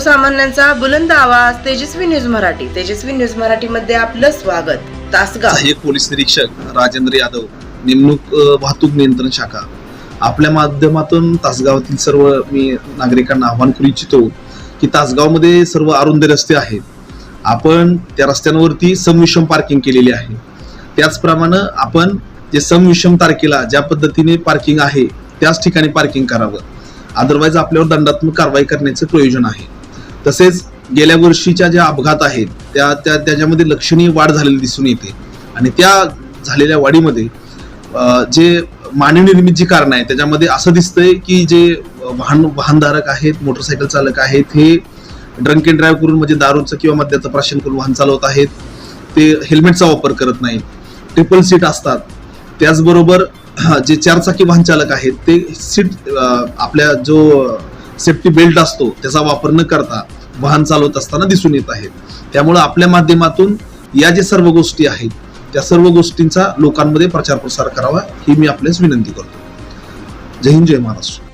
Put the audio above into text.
सर्वसामान्यांचा बुलंद आवाज तेजस्वी न्यूज मराठी. तेजस्वी न्यूज मराठी मध्ये आपलं स्वागत. तासगाव. सहाय्यक पोलीस निरीक्षक राजेंद्र यादव नेमणूक अ, वाहतूक नियंत्रण शाखा. आपल्या माध्यमातून तासगावातील सर्व मी नागरिकांना आवाहन करू इच्छितो की तासगावमध्ये सर्व अरुंद रस्ते आहेत. आपण त्या रस्त्यांवरती समविषम पार्किंग केलेली आहे. त्याचप्रमाणे आपण जे समविषम तारखेला ज्या पद्धतीने पार्किंग आहे त्याच ठिकाणी पार्किंग करावं. अदरवाईज आपल्यावर दंडात्मक कारवाई करण्याचं प्रयोजन आहे. तसेच गेल्या वर्षीच्या ज्या अपघात आहेत त्या त्या त्याच्यामध्ये लक्षणीय वाढ झालेली दिसून येते. आणि त्या झालेल्या वाढीमध्ये जे मानवनिर्मित जी कारणं आहे त्याच्यामध्ये असं दिसतंय की जे वाहन वाहनधारक आहेत मोटरसायकल चालक आहेत हे ड्रंक अँड ड्राईव्ह करून म्हणजे दारूचं किंवा मद्याचं प्राशन करून वाहन चालवत आहेत ते हेल्मेटचा वापर करत नाहीत ट्रिपल सीट असतात. त्याचबरोबर जे चारचाकी वाहन चालक आहेत ते सीट आपल्या जो सेफ्टी बेल्ट असतो त्याचा वापर न करता वाहन चालवत असताना दिसून येत आहेत त्यामुळे आपल्या माध्यमातून या ज्या सर्व गोष्टी आहेत त्या सर्व गोष्टींचा लोकांमध्ये प्रचार प्रसार करावा ही मी आपल्यास विनंती करतो. जय हिंद जय महाराष्ट्र.